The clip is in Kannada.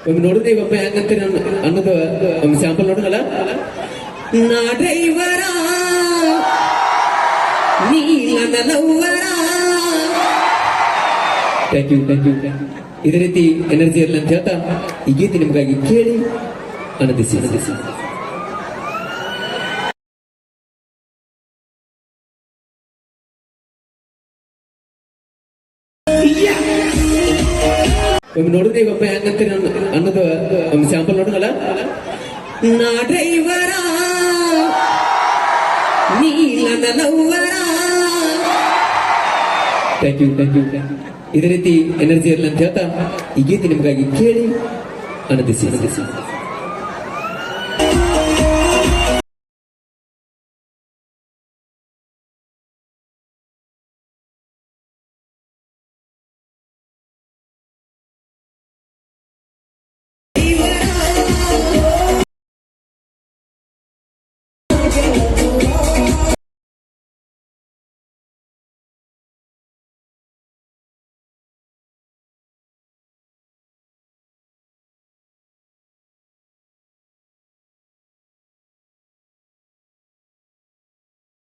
ಒಮ್ಮೆ ನೋಡಿದ್ರೆ ಇವಪ್ಪ ಹೆಂಗಂತ ಅನ್ನೋ- ಅನ್ನೋದು ಒಂದು ಸ್ಯಾಂಪಲ್ ನೋಡೋಣಲ್ಲ ನಾ ಡ್ರೈವರ ನೀ ಥ್ಯಾಂಕ್ ಯು ಥ್ಯಾಂಕ್ ಯು ಇದೇ ರೀತಿ ಎನರ್ಜಿ ಇರಲಿ ಅಂತ ಹೇಳ್ತಾ, ಈ ಗೀತೆ ನಿಮಗಾಗಿ ಕೇಳಿ ಆನಂದಿಸಿ ಆನಂದಿಸಿ ಒಮ್ಮೆ ನೋಡಿದ್ರೆ ಒಮ್ಮೆ ಹೆಂಗಂತೀರಿ ಅನ್ನೋ- ಅನ್ನೋದು ಒಂದು ಸ್ಯಾಂಪಲ್ ನೋಡೋಣಲ್ಲ ನಾ ಡ್ರೈವರ ನೀ ನನ್ನ lover thank you thank you ಇದೇ ರೀತಿ ಎನರ್ಜಿ ಇರಲಿ ಅಂತ ಹೇಳ್ತಾ ಈ ಗೀತೆ ನಿಮಗಾಗಿ ಕೇಳಿ ಆನಂದಿಸಿ ಆನಂದಿಸಿ